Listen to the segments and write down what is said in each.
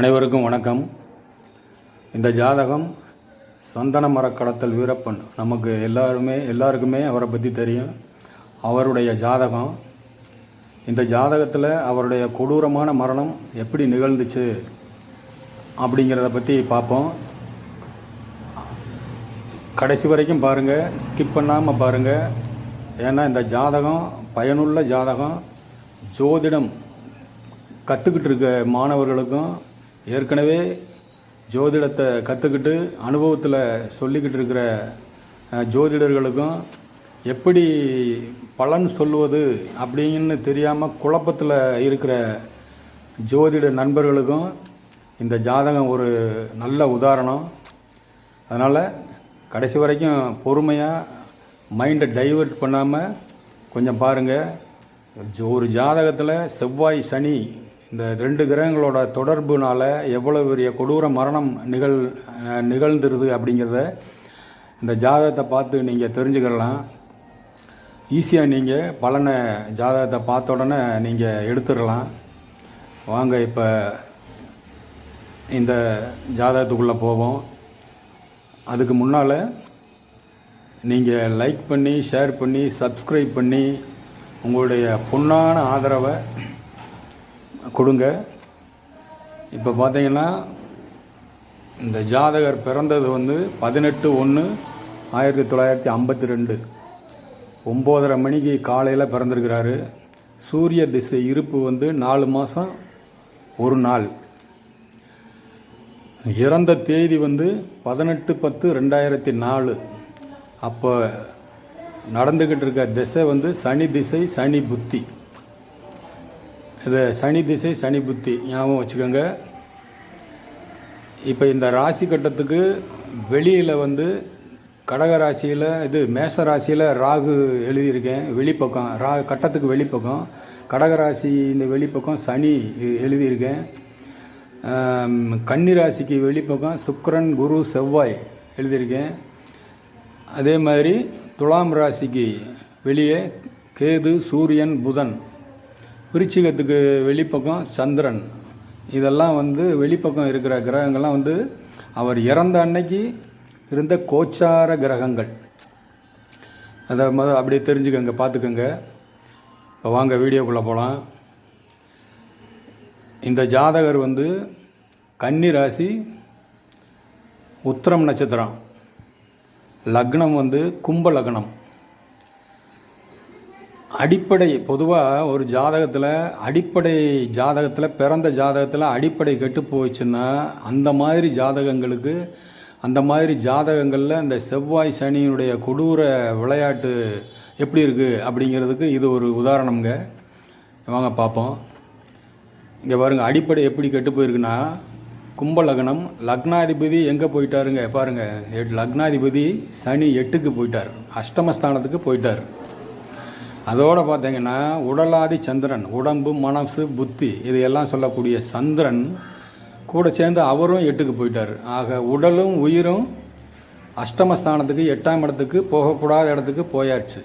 அனைவருக்கும் வணக்கம். இந்த ஜாதகம் சந்தன மரக்கடத்தல் வீரப்பன். நமக்கு எல்லாருமே எல்லாருக்குமே அவரை பற்றி தெரியும். அவருடைய ஜாதகம். இந்த ஜாதகத்தில் அவருடைய கொடூரமான மரணம் எப்படி நிகழ்ந்துச்சு அப்படிங்கிறத பற்றி பார்ப்போம். கடைசி வரைக்கும் பாருங்கள் ஸ்கிப் பண்ணாமல் பாருங்கள் ஏன்னா இந்த ஜாதகம் பயனுள்ள ஜாதகம். ஜோதிடம் கற்றுக்கிட்டு இருக்க மாணவர்களுக்கும் ஏற்கனவே ஜோதிடத்தை கற்றுக்கிட்டு அனுபவத்தில் சொல்லிக்கிட்டு இருக்கிற ஜோதிடர்களுக்கும் எப்படி பலன் சொல்லுவது அப்படின்னு தெரியாமல் குழப்பத்தில் இருக்கிற ஜோதிட நண்பர்களுக்கும் இந்த ஜாதகம் ஒரு நல்ல உதாரணம். அதனால் கடைசி வரைக்கும் பொறுமையாக மைண்டை டைவர்ட் பண்ணாமல் கொஞ்சம் பாருங்கள் ஒரு ஜாதகத்தில் செவ்வாய் சனி இந்த ரெண்டு கிரகங்களோட தொடர்புனால எவ்வளோ பெரிய கொடூர மரணம் நிகழ் நிகழ்ந்துருது அப்படிங்கிறத இந்த ஜாதகத்தை பார்த்து நீங்கள் தெரிஞ்சுக்கலாம் ஈஸியாக நீங்கள் பலனை ஜாதகத்தை பார்த்த உடனே நீங்கள் எடுத்துடலாம். வாங்க இப்போ இந்த ஜாதகத்துக்குள்ளே போவோம். அதுக்கு முன்னால் நீங்கள் லைக் பண்ணி ஷேர் பண்ணி சப்ஸ்கிரைப் பண்ணி உங்களுடைய பொன்னான ஆதரவை கொடுங்க. இப்போ பார்த்தீங்கன்னா இந்த ஜாதகர் பிறந்தது வந்து பதினெட்டு ஒன்று ஆயிரத்தி தொள்ளாயிரத்தி ஐம்பத்தி ரெண்டு. ஒம்போதரை மணிக்கு காலையில் பிறந்திருக்கிறாரு. சூரிய திசை இருப்பு வந்து நாலு மாதம் ஒரு நாள். இறந்த தேதி வந்து பதினெட்டு பத்து ரெண்டாயிரத்தி நாலு. அப்போ நடந்துக்கிட்டு இருக்க திசை வந்து சனி திசை சனி புத்தி. இது சனி திசை சனி புத்தி ஞாபகம் வச்சுக்கோங்க. இப்போ இந்த ராசி கட்டத்துக்கு வெளியில் வந்து கடக ராசியில் இது மேஷ ராசியில் ராகு எழுதியிருக்கேன் வெளிப்பக்கம் ரா கட்டத்துக்கு வெளிப்பக்கம். கடக ராசி இந்த வெளிப்பக்கம் சனி எழுதியிருக்கேன். கன்னி ராசிக்கு வெளிப்பக்கம் சுக்கரன் குரு செவ்வாய் எழுதியிருக்கேன். அதே மாதிரி துலாம் ராசிக்கு வெளியே கேது சூரியன் புதன் விருச்சிகத்துக்கு வெளிப்பக்கம் சந்திரன். இதெல்லாம் வந்து வெளிப்பக்கம் இருக்கிற கிரகங்கள்லாம் வந்து அவர் இறந்த அன்னைக்கு இருந்த கோச்சார கிரகங்கள். அதை மொதல் அப்படியே தெரிஞ்சுக்கோங்க பார்த்துக்கோங்க. இப்போ வாங்க வீடியோக்குள்ளே போகலாம் இந்த ஜாதகர் வந்து கன்னி ராசி உத்திரம் நட்சத்திரம். லக்னம் வந்து கும்ப லக்னம். அடிப்படை பொதுவாக ஒரு ஜாதகத்தில் அடிப்படை ஜாதகத்தில் பிறந்த ஜாதகத்தில் அடிப்படை கெட்டு போச்சுன்னா அந்த மாதிரி ஜாதகங்களுக்கு அந்த மாதிரி ஜாதகங்களில் இந்த செவ்வாய் சனியினுடைய கொடூர விளையாட்டு எப்படி இருக்குது அப்படிங்கிறதுக்கு இது ஒரு உதாரணம்ங்க. வாங்க பார்ப்போம். இங்கே பாருங்க அடிப்படை எப்படி கெட்டு போயிருக்குன்னா கும்ப லக்னம் லக்னாதிபதி எங்கே போயிட்டாருங்க? பாருங்க எட்- லக்னாதிபதி சனி எட்டுக்கு போயிட்டார். அஷ்டமஸ்தானத்துக்கு போயிட்டார். அதோடு பார்த்தீங்கன்னா உடலாதி சந்திரன் உடம்பு மனசு புத்தி இதையெல்லாம் சொல்லக்கூடிய சந்திரன் கூட சேர்ந்து அவரும் எட்டுக்கு போயிட்டார். ஆக உடலும் உயிரும் அஷ்டமஸ்தானத்துக்கு எட்டாம் இடத்துக்கு போகக்கூடாத இடத்துக்கு போயாச்சு.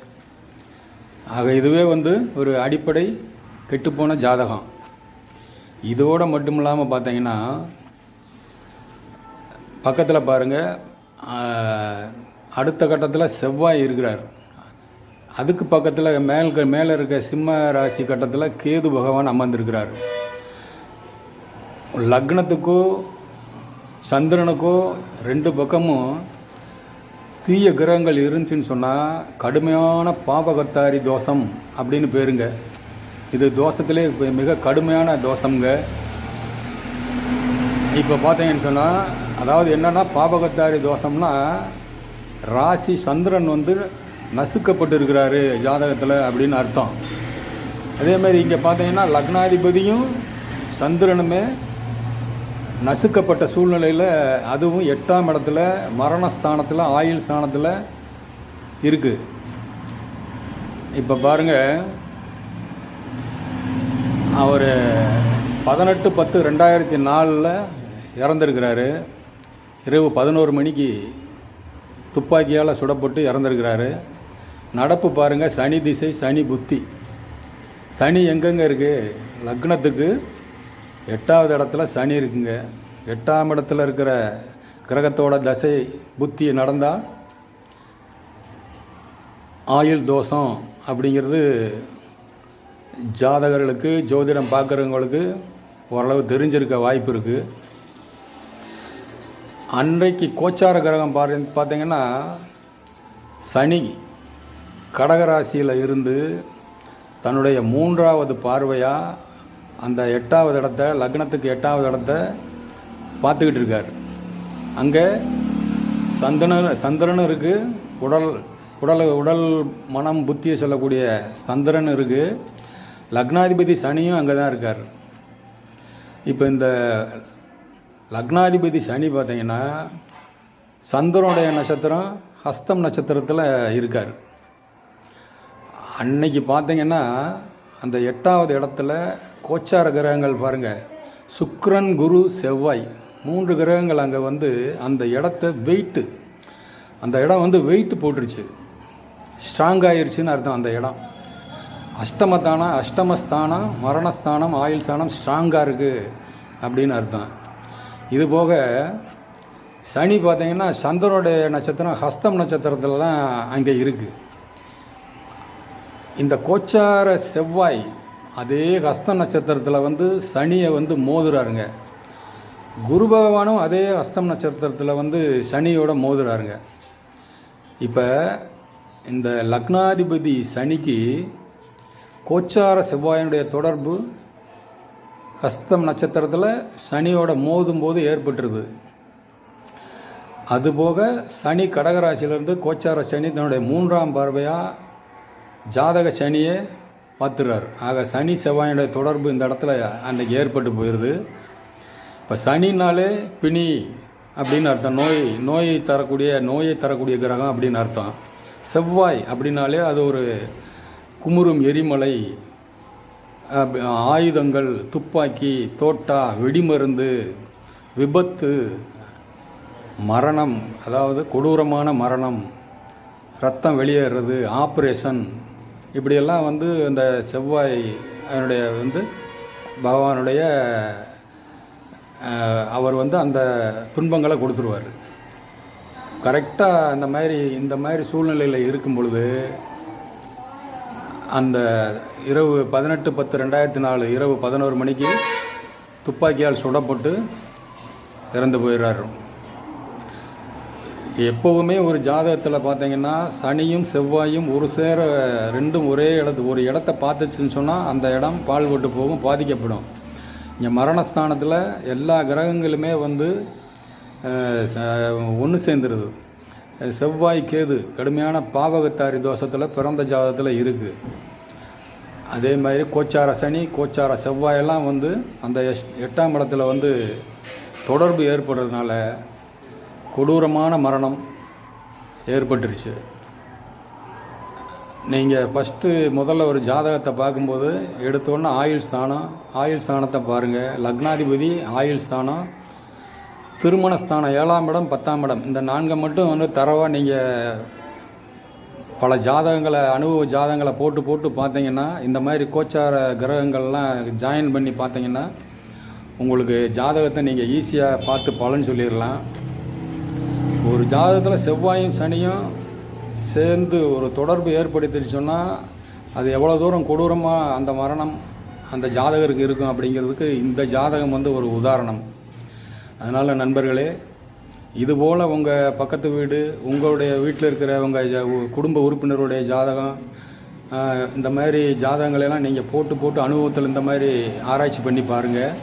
ஆக இதுவே வந்து ஒரு அடிப்படை கெட்டுப்போன ஜாதகம். இதோடு மட்டும் இல்லாமல் பார்த்தீங்கன்னா பக்கத்தில் பாருங்கள் அடுத்த கட்டத்தில் செவ்வாய் இருக்கிறார். அதுக்கு பக்கத்தில் மேல் மேலே இருக்க சிம்ம ராசி கட்டத்தில் கேது பகவான் அமர்ந்திருக்கிறார். லக்னத்துக்கோ சந்திரனுக்கோ ரெண்டு பக்கமும் தீய கிரகங்கள் இருந்துச்சுன்னு சொன்னால் கடுமையான பாபகத்தாரி தோஷம் அப்படின்னு பேருங்க. இது தோஷத்திலே மிக கடுமையான தோஷங்க இப்போ பார்த்தீங்கன்னு சொன்னால் அதாவது என்னென்னா பாபகத்தாரி தோஷம்னா ராசி சந்திரன் வந்து நசுக்கப்பட்டு இருக்கிறாரு ஜாதகத்தில் அப்படின்னு அர்த்தம். அதே மாதிரி இங்கே பார்த்தீங்கன்னா லக்னாதிபதியும் சந்திரனுமே நசுக்கப்பட்ட சூழ்நிலையில் அதுவும் எட்டாம் இடத்துல மரணஸ்தானத்தில் ஆயுள் ஸ்தானத்தில் இருக்குது இப்போ பாருங்கள் அவர் பதினெட்டு பத்து ரெண்டாயிரத்தி நாலில் இறந்துருக்கிறாரு. இரவு பதினோரு மணிக்கு துப்பாக்கியால் சுடப்பட்டு இறந்துருக்கிறாரு. நடப்பு பாருங்கள் சனி திசை சனி புத்தி. சனி எங்கெங்கே இருக்குது லக்னத்துக்கு. எட்டாவது இடத்துல சனி இருக்குங்க. எட்டாம் இடத்துல இருக்கிற கிரகத்தோட தசை புத்தி நடந்தால் ஆயுள் தோஷம் அப்படிங்கிறது ஜாதகர்களுக்கு ஜோதிடம் பார்க்குறவங்களுக்கு ஓரளவு தெரிஞ்சிருக்க வாய்ப்பு இருக்குது அன்றைக்கு கோச்சார கிரகம் பாரு பார்த்தீங்கன்னா சனி கடகராசியில் இருந்து தன்னுடைய மூன்றாவது பார்வையாக அந்த எட்டாவது இடத்த லக்னத்துக்கு எட்டாவது இடத்த பார்த்துக்கிட்டு இருக்கார். அங்கே சந்திரன் சந்திரன் இருக்குது உடல் உடல் உடல் மனம் புத்தியை சொல்லக்கூடிய சந்திரன் இருக்குது லக்னாதிபதி சனியும் அங்கே தான் இருக்கார். இப்போ இந்த லக்னாதிபதி சனி பார்த்தீங்கன்னா சந்திரனுடைய நட்சத்திரம் ஹஸ்தம் நட்சத்திரத்தில் இருக்கார். அன்னைக்கு பார்த்தீங்கன்னா அந்த எட்டாவது இடத்துல கோச்சார கிரகங்கள் பாருங்கள் சுக்ரன் குரு செவ்வாய் மூன்று கிரகங்கள் அங்கே வந்து அந்த இடத்த வெயிட்டு அந்த இடம் வந்து வெயிட் போட்டுருச்சு. ஸ்ட்ராங் ஆயிடுச்சுன்னு அர்த்தம் அந்த இடம். அஷ்டமத்தானம் அஷ்டமஸ்தானம் மரணஸ்தானம் ஆயுள் ஸ்தானம் ஸ்ட்ராங்காக இருக்குது அப்படின்னு அர்த்தம். இது போக சனி பார்த்தீங்கன்னா சந்திரனுடைய நட்சத்திரம் ஹஸ்தம் நட்சத்திரத்தில் தான் அங்கே இருக்குது இந்த கோச்சார செவ்வாய் அதே ஹஸ்த நட்சத்திரத்தில் வந்து சனியை வந்து மோதுறாருங்க. குரு பகவானும் அதே ஹஸ்தம் நட்சத்திரத்தில் வந்து சனியோட மோதுறாருங்க. இப்போ இந்த லக்னாதிபதி சனிக்கு கோச்சார செவ்வாயினுடைய தொடர்பு ஹஸ்தம் நட்சத்திரத்தில் சனியோட மோதும் போது ஏற்பட்டுருது. அதுபோக சனி கடகராசியிலேருந்து கோச்சார சனி தன்னுடைய மூன்றாம் பார்வையாக ஜாதக சனியை பார்த்துறார். ஆக சனி செவ்வாயினுடைய தொடர்பு இந்த இடத்துல அன்றைக்கி ஏற்பட்டு போயிடுது இப்போ சனினாலே பிணி அப்படின்னு அர்த்தம். நோய் நோயை தரக்கூடிய நோயை தரக்கூடிய கிரகம் அப்படின்னு அர்த்தம். செவ்வாய் அப்படின்னாலே அது ஒரு குமுறும் எரிமலை ஆயுதங்கள் துப்பாக்கி தோட்டா வெடிமருந்து விபத்து மரணம் அதாவது கொடூரமான மரணம் ரத்தம் வெளியேறது ஆப்ரேஷன் இப்படியெல்லாம் வந்து இந்த செவ்வாய் அதனுடைய வந்து பகவானுடைய அவர் வந்து அந்த துன்பங்களை கொடுத்துருவார். கரெக்டாக அந்த மாதிரி இந்த மாதிரி சூழ்நிலையில் இருக்கும் பொழுது அந்த இரவு பதினெட்டு பத்து ரெண்டாயிரத்தி நாலு இரவு பதினோரு மணிக்கு துப்பாக்கியால் சுடப்பட்டு இறந்து போயிடுறாரு. எப்போவுமே ஒரு ஜாதகத்தில் பார்த்தீங்கன்னா சனியும் செவ்வாயும் ஒரு சேர ரெண்டும் ஒரே இடத்து ஒரு இடத்த பார்த்துச்சுன்னு சொன்னால் அந்த இடம் பால் போட்டு போகும் பாதிக்கப்படும். இங்கே மரணஸ்தானத்தில் எல்லா கிரகங்களுமே வந்து ஒன்று சேர்ந்துருது. செவ்வாய் கேது கடுமையான பாவகத்தாரி தோஷத்தில் பிறந்த ஜாதகத்தில் இருக்குது அதே மாதிரி கோச்சார சனி கோச்சார செவ்வாயெல்லாம் வந்து அந்த எஸ்- எட்டாம் இடத்துல வந்து தொடர்பு ஏற்படுறதுனால கொடூரமான மரணம் ஏற்பட்டுருச்சு. நீங்கள் ஃபஸ்ட்டு முதல்ல ஒரு ஜாதகத்தை பார்க்கும்போது எடுத்தோன்னே ஆயுள் ஸ்தானம் ஆயுள் ஸ்தானத்தை பாருங்கள் லக்னாதிபதி ஆயுள் ஸ்தானம் திருமண ஸ்தானம் ஏழாம் இடம் பத்தாம் இடம். இந்த நான்கை மட்டும் வந்து தரவாக நீங்கள் பல ஜாதகங்களை அனுபவ ஜாதகங்களை போட்டு போட்டு பார்த்தீங்கன்னா இந்த மாதிரி கோச்சார கிரகங்கள்லாம் ஜாயின் பண்ணி பார்த்தீங்கன்னா உங்களுக்கு ஜாதகத்தை நீங்கள் ஈஸியாக பார்த்து பலன் சொல்லிடலாம். ஒரு ஜாதகத்தில் செவ்வாயும் சனியும் சேர்ந்து ஒரு தொடர்பு ஏற்படுத்திட்டு சொன்னால் அது எவ்வளோ தூரம் கொடூரமாக அந்த மரணம் அந்த ஜாதகருக்கு இருக்கும் அப்படிங்கிறதுக்கு இந்த ஜாதகம் வந்து ஒரு உதாரணம். அதனால் நண்பர்களே இதுபோல் உங்கள் பக்கத்து வீடு உங்களுடைய வீட்டில் இருக்கிற உங்கள் உ- குடும்ப உறுப்பினருடைய ஜாதகம் இந்த மாதிரி ஜாதகங்களெல்லாம் நீங்கள் போட்டு போட்டு அனுபவத்தில் இந்த மாதிரி ஆராய்ச்சி பண்ணி பாருங்கள்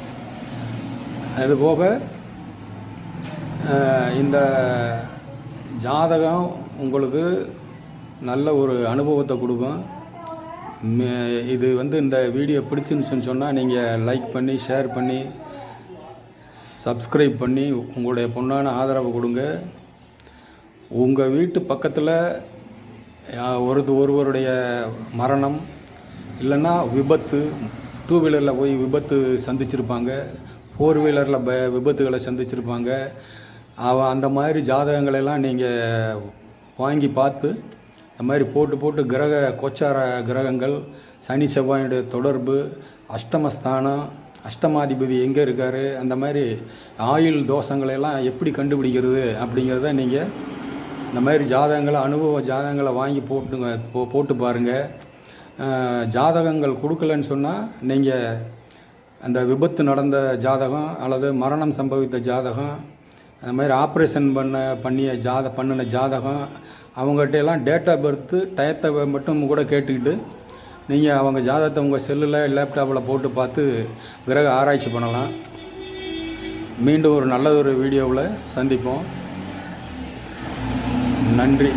அதுபோக இந்த ஜாதகம் உங்களுக்கு நல்ல ஒரு அனுபவத்தை கொடுக்கும். மே- இது வந்து இந்த வீடியோ பிடிச்சிருந்துச்சுன்னு சொன்னால் நீங்கள் லைக் பண்ணி ஷேர் பண்ணி சப்ஸ்கிரைப் பண்ணி உங்களுடைய பொண்ணான ஆதரவு கொடுங்க. உங்கள் வீட்டு பக்கத்தில் ஒரு ஒருவருடைய மரணம் இல்லைன்னா விபத்து டூ வீலரில் போய் விபத்து சந்திச்சிருப்பாங்க. ஃபோர் வீலரில் ப விபத்துகளை சந்திச்சிருப்பாங்க. அவன் அந்த மாதிரி ஜாதகங்களெல்லாம் நீங்கள் வாங்கி பார்த்து இந்த மாதிரி போட்டு போட்டு கிரக கோச்சார கிரகங்கள் சனி செவ்வாயுடைய தொடர்பு அஷ்டமஸ்தானம் அஷ்டமாதிபதி எங்கே இருக்கார்? அந்த மாதிரி ஆயுள் தோஷங்களெல்லாம் எப்படி கண்டுபிடிக்கிறது அப்படிங்கிறத நீங்கள் இந்த மாதிரி ஜாதகங்களை அனுபவ ஜாதகங்களை வாங்கி போட்டுங்க போ போட்டு பாருங்கள் ஜாதகங்கள் கொடுக்கலன்னு சொன்னால் நீங்கள் அந்த விபத்து நடந்த ஜாதகம் அல்லது மரணம் சம்பவித்த ஜாதகம் அந்த மாதிரி ஆப்ரேஷன் பண்ண பண்ணிய ஜாத பண்ணின ஜாதகம் அவங்ககிட்ட எல்லாம் டேட் ஆஃப் பர்த்து டயத்தை மட்டும் கூட கேட்டுக்கிட்டு நீங்கள் அவங்க ஜாதகத்தை உங்கள் செல்லில் லேப்டாப்பில் போட்டு பார்த்து கிரக ஆராய்ச்சி பண்ணலாம். மீண்டும் ஒரு நல்ல ஒரு வீடியோவில் சந்திப்போம். நன்றி.